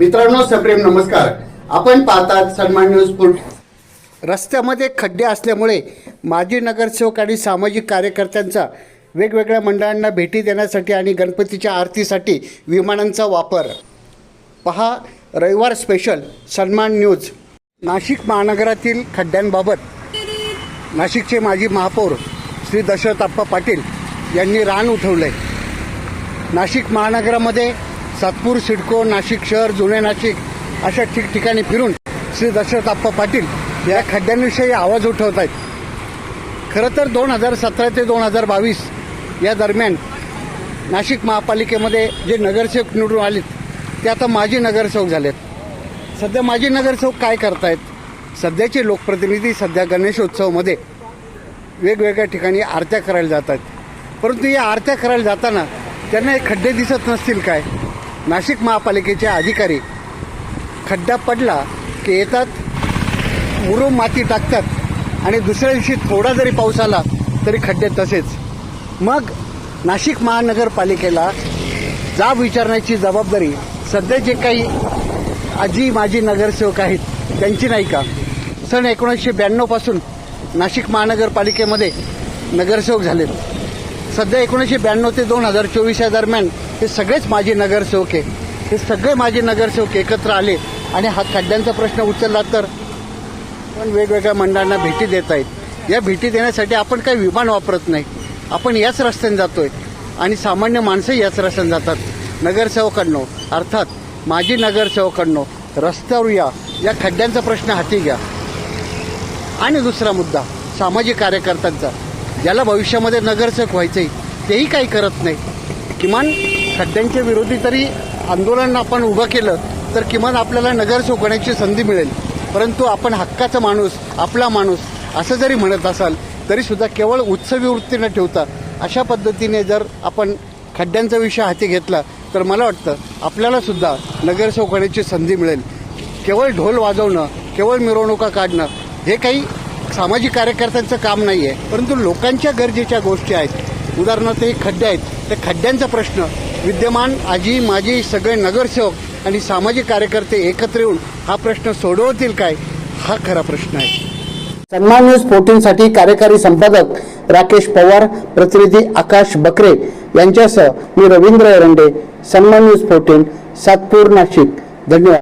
मित्रांनो सप्रेम नमस्कार. आपण पाहतात सन्मान न्यूज फुल रस्त्यामध्ये खड्डे असल्यामुळे माजी नगरसेवक आणि सामाजिक कार्यकर्त्यांचा वेगवेगळ्या मंडळांना भेटी देण्यासाठी आणि गणपतीच्या आरतीसाठी विमानांचा वापर. पहा रविवार स्पेशल सन्मान न्यूज. नाशिक महानगरातील खड्ड्यांबाबत नाशिकचे माजी महापौर श्री दशरथ आप्पा पाटील यांनी रान उठवलं. आहे नाशिक महानगरामध्ये सातपूर सिडको नाशिक शहर जुने नाशिक अशा ठिकठिकाणी फिरून श्री दशरथ आप्पा पाटील या खड्ड्यांविषयी आवाज उठवत आहेत. खरं तर दोन हजार सतरा ते दोन हजार बावीस या दरम्यान नाशिक महापालिकेमध्ये जे नगरसेवक निवडून आलेत ते आता माजी नगरसेवक झालेत. सध्या माजी नगरसेवक काय करतायत? सध्याचे लोकप्रतिनिधी सध्या गणेशोत्सवामध्ये वेगवेगळ्या ठिकाणी आरत्या करायला जातात परंतु या आरत्या करायला जाताना त्यांना हे खड्डे दिसत नसतील काय? नाशिक महापालिकेचे अधिकारी खड्डा पडला की येतात मुरुम माती टाकतात आणि दुसऱ्या दिवशी थोडा जरी पाऊस आला तरी खड्डे तसेच. मग नाशिक महानगरपालिकेला जाब विचारण्याची जबाबदारी सध्या जे काही आजी माजी नगरसेवक आहेत त्यांची नाही का? सन एकोणीसशे ब्याण्णवपासून नाशिक महानगरपालिकेमध्ये नगरसेवक झालेत. सध्या एकोणीसशे ब्याण्णव ते दोन हजार चोवीस या दरम्यान हे सगळेच माजी नगरसेवक आहे. हे सगळे माजी नगरसेवक एकत्र आले आणि हा खड्ड्यांचा प्रश्न उचलला तर? पण वेगवेगळ्या मंडळांना भेटी देत आहेत. या भेटी देण्यासाठी आपण काही विमान वापरत नाही. आपण याच रस्त्याने जातोय. आणि सामान्य माणसंही याच रस्त्याने जातात. नगरसेवकांनो अर्थात माजी नगरसेवकांनो रस्त्यावर या. या खड्ड्यांचा प्रश्न हाती घ्या. आणि दुसरा मुद्दा सामाजिक कार्यकर्त्यांचा. ज्याला भविष्यामध्ये नगरसेवक व्हायचंय तेही काही करत नाही. किमान खड्ड्यांच्या विरोधी तरी आंदोलन आपण उभं केलं तर किमान आपल्याला नगर सोकण्याची संधी मिळेल. परंतु आपण हक्काचा माणूस आपला माणूस असं जरी म्हणत असाल तरी सुद्धा केवळ उत्सवी वृत्ती न ठेवता अशा पद्धतीने जर आपण खड्ड्यांचा विषय हाती घेतला तर मला वाटतं आपल्याला सुद्धा नगरसेवक होण्याची संधी मिळेल. केवळ ढोल वाजवणं केवळ मिरवणुका काढणं हे काही सामाजिक कार्यकर्त्यांचं काम नाही आहे परंतु लोकांच्या गरजेच्या गोष्टी आहेत. उदाहरणार्थ हे खड्डे आहेत. त्या खड्ड्यांचा प्रश्न विद्यमान आजी माजी सगळे नगरसेवक आणि सामाजिक कार्यकर्ते एकत्र येऊन हा प्रश्न सोडवतील काय? हा खरा प्रश्न आहे. सन्मान न्यूज फोर्टीनसाठी कार्यकारी संपादक राकेश पवार प्रतिनिधी आकाश बकरे यांच्यासह मी रवींद्र एरंडे सन्मान न्यूज फोर्टीन सातपूर नाशिक. धन्यवाद.